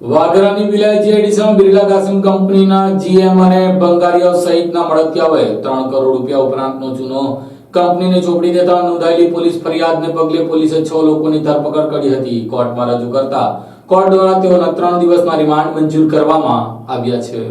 વાગરાની વિલાયત જીઆઈડીસીમાં બિરલા કાસિમ કંપનીના જીએમ અને બંગાળીઓ સહિતના મળતિયાઓએ ત્રણ કરોડ રૂપિયા ઉપરાંતનો ચૂનો કંપનીને ચોપડી દેતા નોંધાયેલી પોલીસ ફરિયાદને પગલે પોલીસે છ લોકોની ધરપકડ કરી હતી. કોર્ટમાં રજૂ કરતા કોર્ટ દ્વારા તેઓના ત્રણ દિવસના રિમાન્ડ મંજૂર કરવામાં આવ્યા છે.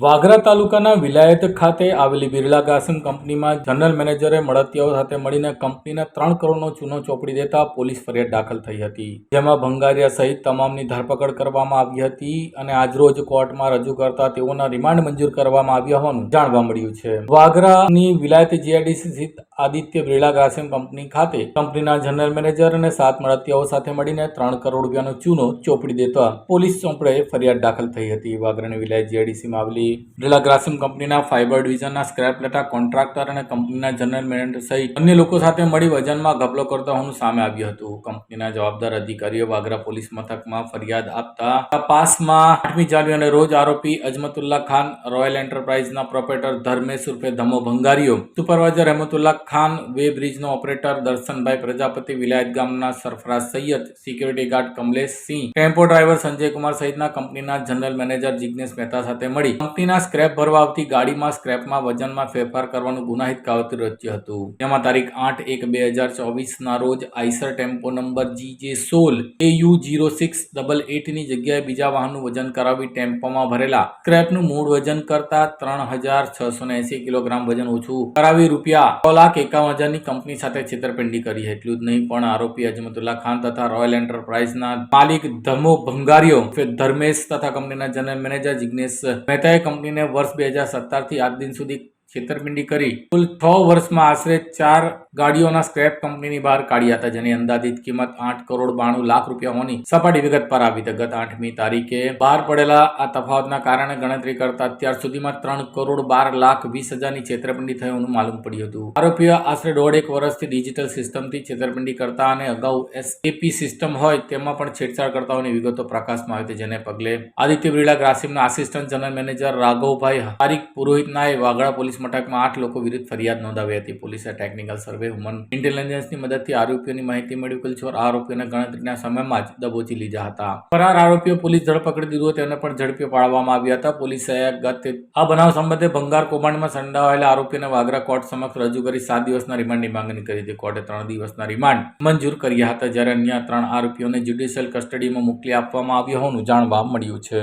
વાગરા તાલુકાના વિલાયત ખાતે આવેલી બિરલા ગાસન કંપનીમાં જનરલ મેનેજરે મળતિયાઓ સાથે મળીને કંપનીને ત્રણ કરોડનો ચૂનો ચોપડી દેતા પોલીસ ફરિયાદ દાખલ થઈ હતી. જેમાં ભંગારિયા સહિત તમામની ધરપકડ કરવામાં આવી હતી અને આજરોજ કોર્ટમાં રજૂ કરતા તેઓના રિમાન્ડ મંજૂર કરવામાં આવ્યા હોવાનું જાણવા મળ્યું છે. વાગરાની વિલાયત જીઆઈડીસી સ્થિત આદિત્ય બિરલા ગ્રાસિમ કંપની ખાતે કંપનીના જનરલ મેનેજર અને સાત મળતિયાઓ સાથે મળીને ત્રણ કરોડ રૂપિયાનો ચૂનો ચોપડી દેતા પોલીસ ચોપડે ફરિયાદ દાખલ થઈ હતી. વાગરાની વિલાય જીઆઈડીસીમાં આવેલી બિરલા ગ્રાસિમ કંપનીના ફાઇબર ડિવિઝનના સ્ક્રેપ લેતા કોન્ટ્રાક્ટર અને કંપનીના જનરલ મેનેજર સહિત અન્ય લોકો સાથે મળી વજનમાં ઘપલો કરતા હોવાનું સામે આવ્યું હતું. કંપનીના જવાબદાર અધિકારીઓ વાગરા પોલીસ મથકમાં ફરિયાદ આપતા તપાસમાં આઠમી જાન્યુઆરી રોજ આરોપી અજમતુલ્લા ખાન, રોયલ એન્ટરપ્રાઇઝના પ્રોપરેટર ધર્મેશ ઉર્ફે ધમો ભંગારીઓ, સુપરવાઇઝર અહેમતુલ્લા ખાન વે બ્રિજનો ઓપરેટર દર્શનભાઈ પ્રજાપતિ, વિલાયત ગામના Sarfaraz Sayyed security guard Kamlesh Singh, tempo driver Sanjay Kumar સહિતના કંપનીના જનરલ મેનેજર જિજ્ઞેશ મહેતા સાથે મળી. કંપનીના સ્ક્રેપ ભરવા આવતી ગાડીમાં સ્ક્રેપમાં વજનમાં ફેરફાર કરવાનું ગુનાહિત કાવતરું રચ્યું હતું. જેમાં તારીખ આઠ એક બે હજાર ચોવીસના રોજ Eicher tempo number G J solve A U zero six double એટની જગ્યાએ બીજા વાહનનું વજન કરાવી ટેમ્પોમાં ભરેલા. સ્ક્રેપનું મૂળ વજન કરતા ત્રણ હજાર છસો ને એસી કિલોગ્રામ વજન ઓછું કરાવી રૂપિયા છ લાખ એકાવન હજારની કંપની સાથે છેતરપિંડી કરી. એટલું જ નહીં, પણ આરોપી અજમતુલ્લા ખાન તથા રોયલ એન્ટરપ્રાઇઝના માલિક ધમો ભંગારીઓ ધર્મેશ તથા કંપનીના જનરલ મેનેજર જિગ્નેશ મહેતાએ કંપનીને વર્ષ બે હજાર સત્તરથી આજ દિન સુધી છેતરપિંડી કરી. કુલ છ વર્ષમાં આશરે ચાર ગાડીઓના સ્ક્રેપ કંપનીની બહાર કાઢ્યા હતા, જેની અંદાજિત કિંમત આઠ કરોડ બાણું લાખ રૂપિયા હોવાની સપાટી વિગત પર આવી હતી. ગત આઠમી તારીખે બહાર પડેલા આ તફાવતના કારણે ગણતરી કરતા અત્યાર સુધીમાં ત્રણ કરોડ બાર લાખ વીસ હજારની છેતરપિંડી થઈ માલુમ પડ્યું હતું. આરોપીઓ આશરે દોઢ એક વર્ષથી ડિજિટલ સિસ્ટમથી છેતરપિંડી કરતા અને અગાઉ એસએપી સિસ્ટમ હોય તેમાં પણ છેડછાડ કરતા હોવાની વિગતો પ્રકાશમાં આવી હતી, જેને પગલે Aditya Birla ગ્રાસિમના assistant general manager Raghavbhai Harik પુરોહિતનાએ Vagda police મથકમાં આઠ લોકો વિરુદ્ધ ફરિયાદ નોંધાવી હતી. પોલીસે ટેકનિકલ સર્વે હ્યુમન ઇન્ટેલિજન્સની મદદથી આરોપીઓની માહિતી મેળવી. કુલ છોર આરોપીઓને ગણતરીના સમયમાં જ દબોચી લીધા હતા. ફરાર આરોપીઓ પોલીસ ધરપકડી દીધો તેને પણ ઝડપી પાડવામાં આવ્યા હતા. પોલીસે ગત આ બનાવ સંબંધે ભંગાર કૌભાંડમાં સંડાવાયેલા આરોપીને વાગરા કોર્ટ સમક્ષ રજૂ કરી સાત દિવસના રિમાન્ડની માંગણી કરી હતી. કોર્ટે ત્રણ દિવસના રિમાન્ડ મંજૂર કર્યા હતા. જ્યારે અન્ય ત્રણ આરોપીઓને જ્યુડિશિયલ કસ્ટડીમાં મોકલી આપવામાં આવ્યો હોવાનું જાણવા મળ્યું છે.